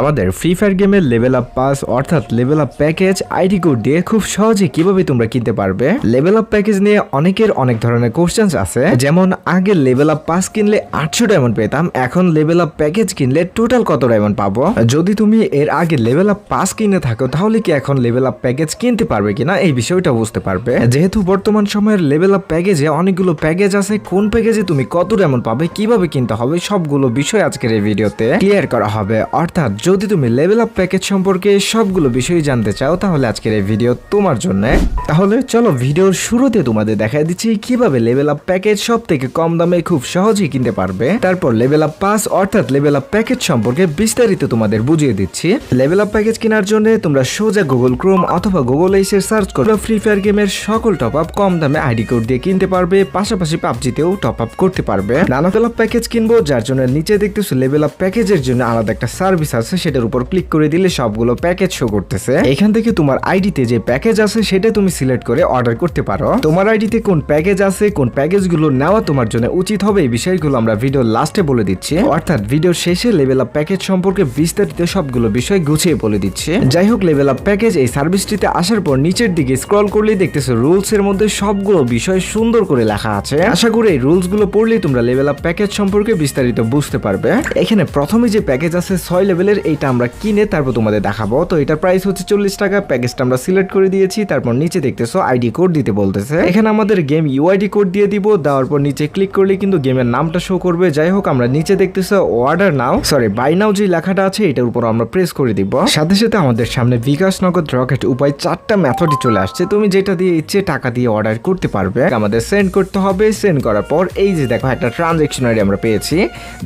আমাদের free fire গেমের level up pass অর্থাৎ level up package ID code দিয়ে খুব সহজে কীভাবে তোমরা কিনতে পারবে? লেভেল আপ প্যাকেজ নিয়ে অনেকের অনেক ধরনের কোশ্চেন্স আছে। যেমন, আগে লেভেল আপ পাস কিনলে আটশো ডায়মন্ড পেতাম, এখন লেভেল আপ প্যাকেজ কিনলে টোটাল কত ডায়মন্ড পাবো? যদি তুমি এর আগে লেভেল আপ পাস কিনে থাকো, তাহলে কি এখন লেভেল আপ প্যাকেজ কিনতে পারবে কিনা? এই বিষয়টা বুঝতে পারবে। যেহেতু বর্তমান সময়ের লেভেল আপ প্যাকেজে অনেকগুলো প্যাকেজ আছে, কোন প্যাকেজে তুমি কত ডায়মন্ড পাবে, কীভাবে কিনতে হবে, সবগুলো বিষয় আজকের এই ভিডিওতে ক্লিয়ার করা হবে। অর্থাৎ যদি তুমি লেভেল আপ প্যাকেজ সম্পর্কে সবগুলো বিষয় জানতে চাও, তাহলে আজকের এই ভিডিও তোমার জন্য। তাহলে চলো ভিডিওর শুরুতে তোমাদের দেখা দিচ্ছি কীভাবে লেভেল আপ প্যাকেজ সব থেকে কম দামে খুব সহজেই কিনতে পারবে। তারপর লেভেল আপ পাস অর্থাৎ লেভেল আপ প্যাকেজ সম্পর্কে বিস্তারিত তোমাদের বুঝিয়ে দিচ্ছি। লেভেল আপ প্যাকেজ কেনার জন্য তোমরা সোজা গুগল ক্রোম অথবা গুগল এসে সার্চ করো ফ্রি ফায়ার গেমের সকল টপ আপ কম দামে আইডি কোড দিয়ে কিনতে পারবে, পাশাপাশি পাবজিতেও টপ আপ করতে পারবে। নানা প্যাকেজ কিনবো, যার জন্য নিচে দেখতেছো লেভেল আপ প্যাকেজের জন্য আলাদা একটা সার্ভিস আছে। সেটার উপর ক্লিক করে দিলে সবগুলো প্যাকেজ শো করতেছে। এখান থেকে তোমার আইডিতে যে প্যাকেজ আছে সেটা তুমি সিলেক্ট করে অর্ডার করতে পারো। তোমার আইডিতে কোন প্যাকেজ আছে, কোন প্যাকেজগুলো নেওয়া তোমার জন্য উচিত হবে এই বিষয়গুলো আমরা ভিডিও লাস্টে বলে দিচ্ছি। অর্থাৎ ভিডিও শেষে লেভেল আপ প্যাকেজ সম্পর্কে বিস্তারিত সবগুলো বিষয় গুছিয়ে বলে দিচ্ছি। যাই হোক লেভেল আপ প্যাকেজ এই সার্ভিসটিতে আসার পর নিচের দিকে স্ক্রল করলে দেখতেছো রুলস এর মধ্যে সবগুলো বিষয় সুন্দর করে লেখা আছে। আশা করি এই রুলসগুলো পড়লেই তোমরা লেভেল আপ প্যাকেজ সম্পর্কে বিস্তারিত বুঝতে পারবে। এখানে প্রথমে যে প্যাকেজ আছে ছয় লেভেলের এইটা আমরা কিনে তারপর তোমাদের দেখাবো। তো এটার প্রাইস হচ্ছে চল্লিশ টাকা প্যাকেজটা আমরা সিলেক্ট করে দিয়েছি, তারপর নিচে দেখতেছো আইডি কোড দিতে বলতেছে। এখানে আমাদের গেম ইউআইডি কোড দিয়ে দিব, দেওয়ার পর নিচে ক্লিক করলে কিন্তু গেমের নামটা শো করবে। যাই হোক, আমরা নিচে দেখতেছো order now sorry buy now যে লেখাটা আছে, এটার উপর আমরা প্রেস করে দিব। সাথে সাথে আমাদের সামনে বিকাশ নগদ রকেট উপায় চারটা মেথডই চলে আসছে। তুমি যেটা দিয়ে ইচ্ছে টাকা দিয়ে অর্ডার করতে পারবে, আমাদের সেন্ড করতে হবে। সেন্ড করার পর এই যে দেখো, একটা ট্রানজেকশনারি আমরা পেয়েছি।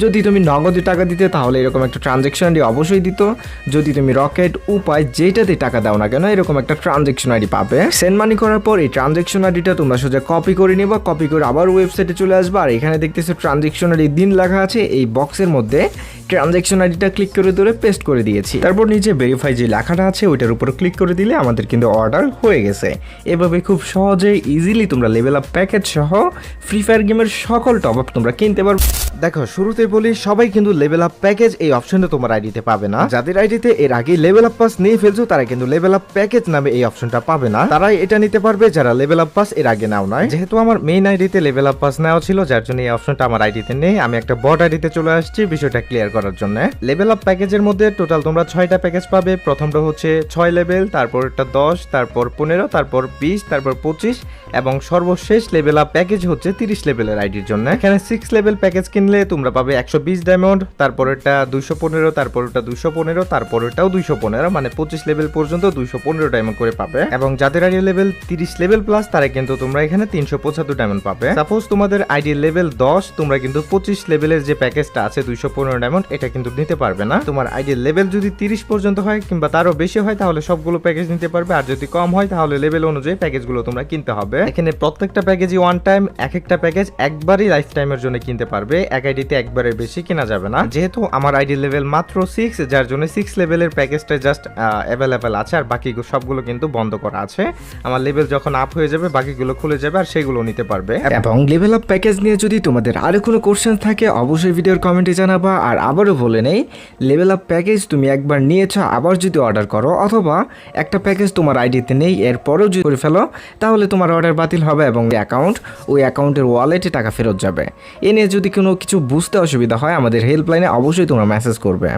যদি তুমি নগদে টাকা দিতে, তাহলে এরকম একটা ট্রানজেকশন আইডি অবশ্যই দিত। যদি তুমি রকেট উপায় যেটাতে টাকা দাও না কেন, এরকম একটা ট্রানজেকশন আইডি পাবে। সেন্ড মানি করার পর এই ট্রানজেকশন আইডিটা তোমরা সোজা কপি করে নিবা কপি করে আবার ওয়েবসাইটে চলে আসবে। আর এখানে দেখতেছো ট্রানজেকশন আইডি দিন লেখা আছে, এই বক্সের মধ্যে ট্রানজেকশন আইডিটা ক্লিক করে ধরে পেস্ট করে দিয়েছি। তারপর নিচে ভেরিফাই যে লেখাটা আছে, ওইটার উপর ক্লিক করে দিলে আমাদের কিন্তু অর্ডার হয়ে গেছে। এভাবে খুব সহজে ইজিলি তোমরা লেভেল আপ প্যাকেজ সহ ফ্রি ফায়ার গেমের সকল টপ আপ তোমরা কিনতে পারবে। দেখো, শুরুতে বলি, সবাই কিন্তু লেভেল আপ প্যাকেজ এই অপশনটা তোমার আইডিতে পাবে না। যাদের আইডিতে এর আগে লেভেল আপ পাস নিয়ে ফেলছো, তারা কিন্তু লেভেল আপ প্যাকেজ নামে এই অপশনটা পাবে না। তারাই এটা নিতে পারবে, যারা লেভেল আপ পাস এর আগে নাও নয়। যেহেতু আমার মেইন আইডিতে লেভেল আপ পাস নেওয়া ছিল, যার জন্য এই অপশনটা আমার আইডিতে নেই, আমি একটা বট আইডিতে চলে আসছি, বিষয়টা ক্লিয়ার করার জন্য। লেভেল আপ প্যাকেজের মধ্যে টোটাল তোমরা ছয়টা প্যাকেজ পাবে। প্রথমটা হচ্ছে ছয় লেভেল তারপর একটা দশ, তারপর পনেরো, তারপর বিশ, তারপর পঁচিশ এবং সর্বশেষ লেভেল আপ প্যাকেজ হচ্ছে তিরিশ লেভেলের আইডির জন্য। এখানে সিক্স লেভেল প্যাকেজ কিনলে তোমরা পাবে একশো বিশ ডায়মন্ড তারপরেরটা দুইশো পনেরো তারপরেরটা দুইশো পনেরো, তারপরেরটাও দুইশো পনেরো মানে পঁচিশ লেভেল পর্যন্ত দুইশো পনেরো ডায়মন্ড করে পাবে। এবং যাদের আইডি লেভেল তিরিশ লেভেল প্লাস তারা কিন্তু তোমরা এখানে তিনশো পঁচাত্তর ডায়মন্ড পাবে। সাপোজ তোমাদের আইডি লেভেল দশ, তোমরা কিন্তু পঁচিশ লেভেলের যে প্যাকেজটা আছে দুইশো পনেরো ডায়মন্ড এটা কিন্তু নিতে পারবে না। তোমার আইডি লেভেল যদি তিরিশ পর্যন্ত হয় কিংবা তারও বেশি হয়, তাহলে সবগুলো প্যাকেজ নিতে পারবে। আর যদি কম হয়, তাহলে লেভেল অনুযায়ী প্যাকেজগুলো তোমরা কিনতে হবে। এখানে প্রত্যেকটা প্যাকেজই ওয়ান টাইম এক একটা প্যাকেজ একবারই লাইফ টাইমের জন্য কিনতে পারবে। এক আইডিতে একবারের বেশি কেনা যাবে না। যেহেতু আমার আইডি লেভেল মাত্র সিক্স যার জন্য সিক্স লেভেলের প্যাকেজটা জাস্ট অ্যাভেলেবেল আছে। আর বাকি সবগুলো কিন্তু বন্ধ করা আছে। আমার লেভেল যখন আপ হয়ে যাবে, বাকিগুলো খুলে যাবে আর সেগুলো নিতে পারবে। এবং লেভেল আপ প্যাকেজ নিয়ে যদি তোমাদের আরও কোনো কোশ্চেন থাকে, অবশ্যই ভিডিওর কমেন্টে জানাবা। আর আবারও বলে নেই, লেভেল আপ প্যাকেজ তুমি একবার নিয়েছো, আবার যদি অর্ডার করো, অথবা একটা প্যাকেজ তোমার আইডিতে নেই, এরপরেও যদি করে ফেলো, তাহলে তোমার অর্ডার বাতিল হবে এবং অ্যাকাউন্ট ওই অ্যাকাউন্টের ওয়ালেটে টাকা ফেরত যাবে। এ নিয়ে যদি কোনো কিছু বুঝতে অসুবিধা হয়, আমাদের হেল্পলাইনে অবশ্যই তোমরা মেসেজ করবে।